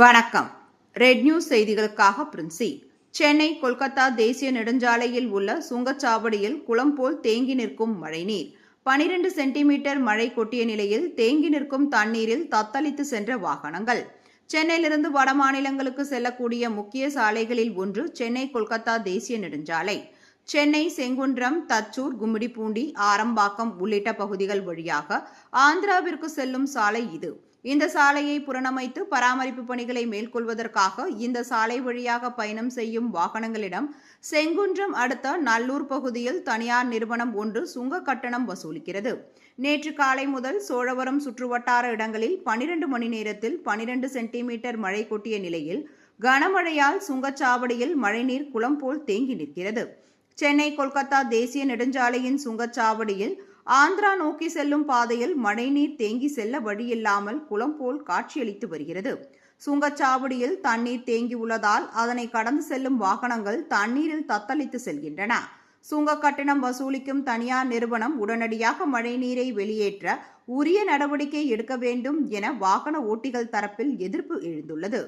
வணக்கம். Red news செய்திகளுக்காக பிரின்சி. சென்னை கொல்கத்தா தேசிய நெடுஞ்சாலையில் உள்ள சுங்கச்சாவடியில் குளம் போல் தேங்கி நிற்கும் மழைநீர். பனிரெண்டு சென்டிமீட்டர் மழை கொட்டிய நிலையில் தேங்கி நிற்கும் தண்ணீரில் தத்தளித்து சென்ற வாகனங்கள். சென்னையிலிருந்து வட மாநிலங்களுக்கு செல்லக்கூடிய முக்கிய சாலைகளில் ஒன்று சென்னை கொல்கத்தா தேசிய நெடுஞ்சாலை. சென்னை செங்குன்றம் தச்சூர் கும்மிடிப்பூண்டி ஆரம்பாக்கம் உள்ளிட்ட பகுதிகள் வழியாக ஆந்திராவிற்கு செல்லும் சாலை இது. இந்த சாலையை புறணமைத்து பராமரிப்பு பணிகளை மேற்கொள்வதற்காக இந்த சாலை வழியாக பயணம் செய்யும் வாகனங்களிடம் செங்குன்றம் அடுத்த நல்லூர் பகுதியில் தனியார் நிறுவனம் ஒன்று சுங்க கட்டணம் வசூலிக்கிறது. நேற்று காலை முதல் சோழவரம் சுற்றுவட்டார இடங்களில் பனிரெண்டு மணி நேரத்தில் பனிரெண்டு சென்டிமீட்டர் மழை கொட்டிய நிலையில் கனமழையால் சுங்கச்சாவடியில் மழைநீர் குளம் போல் தேங்கி நிற்கிறது. சென்னை கொல்கத்தா தேசிய நெடுஞ்சாலையின் சுங்கச்சாவடியில் ஆந்திரா நோக்கி செல்லும் பாதையில் மழைநீர் தேங்கி செல்ல வழியில்லாமல் குளம் போல் காட்சியளித்து வருகிறது. சுங்கச்சாவடியில் தண்ணீர் தேங்கியுள்ளதால் அதனை கடந்து செல்லும் வாகனங்கள் தண்ணீரில் தத்தளித்து செல்கின்றன. சுங்க கட்டணம் வசூலிக்கும் தனியார் நிறுவனம் உடனடியாக மழைநீரை வெளியேற்ற உரிய நடவடிக்கை எடுக்க வேண்டும் என வாகன ஓட்டிகள் தரப்பில் எதிர்ப்பு எழுந்துள்ளது.